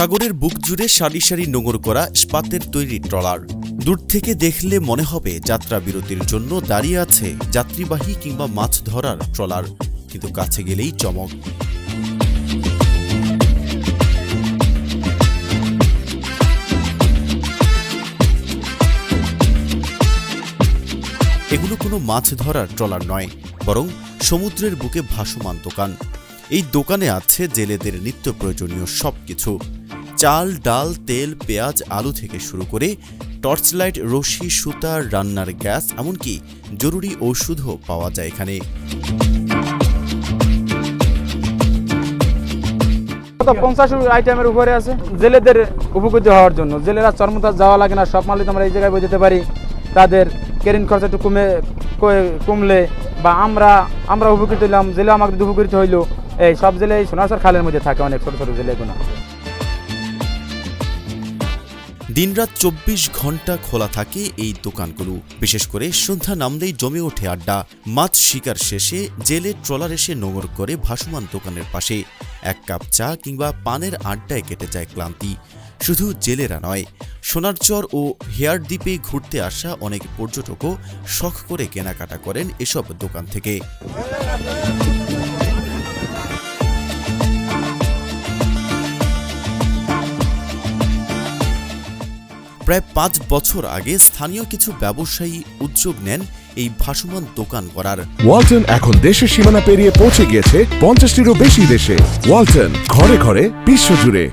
সাগরের বুক জুড়ে সারি সারি নোঙর করা ইস্পাতের তৈরি ট্রলার। দূর থেকে দেখলে মনে হবে যাত্রা বিরতির জন্য দাঁড়িয়ে আছে যাত্রীবাহী কিংবা মাছ ধরার ট্রলার, কিন্তু কাছে গেলেই চমক। এগুলো কোনো মাছ ধরার ট্রলার নয়, বরং সমুদ্রের বুকে ভাসমান দোকান। এই দোকানে আছে জেলেদের নিত্য প্রয়োজনীয় সব কিছু চাল, ডাল, তেল, পেঁয়াজ, আলু থেকে শুরু করে টর্চলাইট, রশি, সুতা, রান্নার গ্যাস, এমনকি জরুরি ওষুধও পাওয়া যায় এখানে। পঞ্চাশ আইটেমের উপরে আছে জেলেদের উপকৃত হওয়ার জন্য। জেলেরা চরমতা যাওয়া লাগে না, সব মালিক আমরা এই জায়গায় বোঝাতে পারি। তাদের কেরিন খরচা একটু কমে কমলে বা আমরা আমরা উপকৃত হইলাম জেলে আমাদের উপকৃত হইল এই সব জেলে এই সোনারসর খালের মধ্যে থাকে অনেক ছোট ছোট জেলেগুলো দিনরাত চব্বিশ ঘণ্টা খোলা থাকে এই দোকানগুলো। বিশেষ করে সন্ধ্যা নামলেই জমে ওঠে আড্ডা। মাছ শিকার শেষে জেলে ট্রলার এসে নোঙর করে ভাসমান দোকানের পাশে। এক কাপ চা কিংবা পানের আড্ডায় কেটে যায় ক্লান্তি। শুধু জেলেরা নয়, সোনারচর ও হেয়ার দ্বীপে ঘুরতে আসা অনেক পর্যটকও শখ করে কেনাকাটা করেন এসব দোকান থেকে। প্রায় পাঁচ বছর আগে স্থানীয় কিছু ব্যবসায়ী উদ্যোগ নেন এই ভাসমান দোকান করার ওয়ালটন এখন দেশের সীমানা পেরিয়ে পৌঁছে গিয়েছে পঞ্চাশটিরও বেশি দেশে। ওয়ালটন ঘরে ঘরে বিশ্বজুড়ে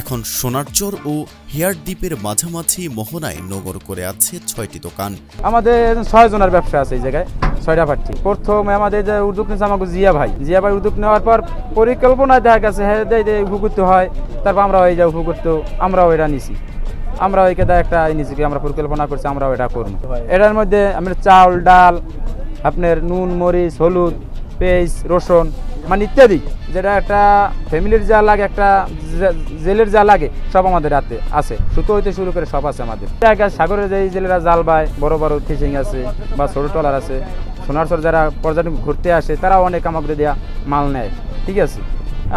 এখন সোনারচর ও হেয়ার দ্বীপের মাঝামাঝি মোহনায় নগর করে আছে ছয়টি দোকান। আমাদের ছয় জনের ব্যবসা আছে এই জায়গায় ছয়টা পার্টি। প্রথমে আমাদের যে উদ্যোগ নিয়েছে আমাকে জিয়া ভাই। জিয়া ভাই উদ্যোগ নেওয়ার পর পরিকল্পনায় দেখা গেছে হ্যাঁ উপকৃত হয়। তারপর আমরা ওই যা উপকৃত আমরাও এটা নিছি। আমরা ওইকে দেয় একটা ই নিছি কি, আমরা পরিকল্পনা করছি, আমরাও এটা করব। এটার মধ্যে আমরা চাউল, ডাল, আপনার নুন, মরিচ, হলুদ, পেঁয়াজ, রসুন মানে ইত্যাদি, যেটা একটা ফ্যামিলির যা লাগে, একটা জেলের যা লাগে, সব আমাদের হাতে আছে। সুতো হইতে শুরু করে সব আছে আমাদের। সাগরে যে জেলেরা জাল বায়, বড় বড় ফিশিং আছে বা ছোট ট্রলার আছে সোনারচর যারা পর্যটন ঘুরতে আসে তারা অনেক আমাদের দেওয়া মাল নেয়, ঠিক আছে?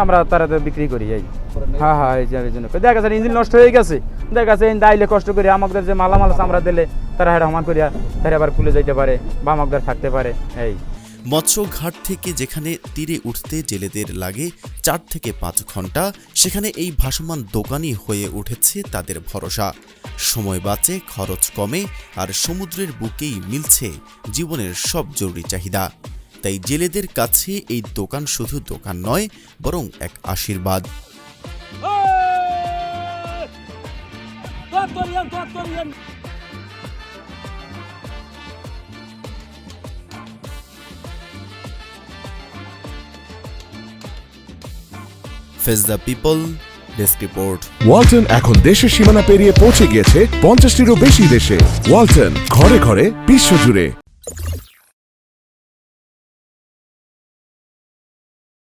আমরা তারা তো বিক্রি করি, এই। হ্যাঁ হ্যাঁ এই জন্য। দেখা যাচ্ছে, ইঞ্জিন নষ্ট হয়ে গেছে। দেখা যাচ্ছে দাইলে কষ্ট করে আমাদের যে মালামাল আমরা দিলে তারা হেরা সমান করিয়া তারা আবার খুলে যাইতে পারে বা আমাদের থাকতে পারে। এই। মৎস্য ঘাট থেকে যেখানে তীরে উঠতে জেলেদের লাগে চার থেকে পাঁচ ঘণ্টা সেখানে এই ভাসমান দোকানই হয়ে উঠেছে তাদের ভরসা। সময় বাঁচে, খরচ কমে, আর সমুদ্রের বুকেই মিলছে জীবনের সব জরুরি চাহিদা। তাই জেলেদের কাছে এই দোকান শুধু দোকান নয়, বরং এক আশীর্বাদ। Face the people desk report Walton এখন দেশের সীমানা পেরিয়ে পৌঁছে গিয়েছে পঞ্চাশটিরও বেশি দেশে। ওয়ালটন ঘরে ঘরে বিশ্বজুড়ে